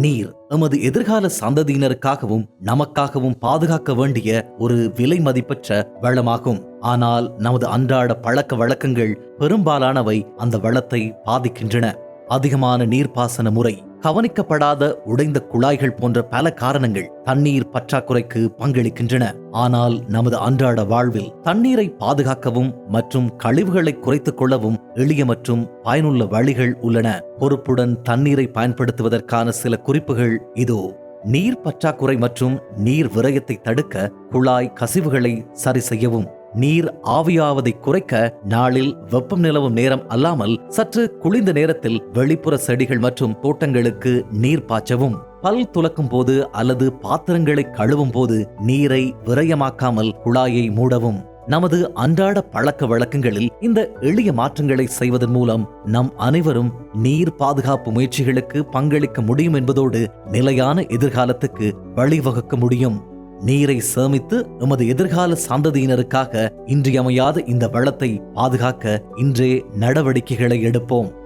நீர் எமது எதிர்கால சந்ததியினருக்காகவும் நமக்காகவும் பாதுகாக்க வேண்டிய ஒரு விலை மதிப்பற்ற வளமாகும். ஆனால் நமது அன்றாட பழக்க வழக்கங்கள் பெரும்பாலானவை அந்த வளத்தை பாதிக்கின்றன. அதிகமான நீர்ப்பாசன முறை கவனிக்கப்படாத உடைந்த குழாய்கள் போன்ற பல காரணங்கள் தண்ணீர் பற்றாக்குறைக்கு பங்களிக்கின்றன. ஆனால் நமது அன்றாட வாழ்வில் தண்ணீரை பாதுகாக்கவும் மற்றும் கழிவுகளை குறைத்துக் கொள்ளவும் எளிய மற்றும் பயனுள்ள வழிகள் உள்ளன. பொறுப்புடன் தண்ணீரை பயன்படுத்துவதற்கான சில குறிப்புகள் இதோ. நீர் பற்றாக்குறை மற்றும் நீர் விரயத்தை தடுக்க குழாய் கசிவுகளை சரி செய்யவும் நீர் ஆவியாவதை குறைக்க நாளில் வெப்பம் நிலவும் நேரம் அல்லாமல் சற்று குளிர்ந்த நேரத்தில் வெளிப்புற செடிகள் மற்றும் தோட்டங்களுக்கு நீர் பாய்ச்சவும். பல் துலக்கும் போது அல்லது பாத்திரங்களை கழுவும் போது நீரை விரயமாக்காமல் குழாயை மூடவும். நமது அன்றாட பழக்க வழக்கங்களில் இந்த எளிய மாற்றங்களை செய்வதன் மூலம் நம் அனைவரும் நீர் பாதுகாப்பு முயற்சிகளுக்கு பங்களிக்க முடியும் என்பதோடு நிலையான எதிர்காலத்துக்கு வழிவகுக்க முடியும். நீரை சேமித்து எமது எதிர்கால சந்ததியினருக்காக இன்றியமையாத இந்த வளத்தை பாதுகாக்க இன்றே நடவடிக்கைகளை எடுப்போம்.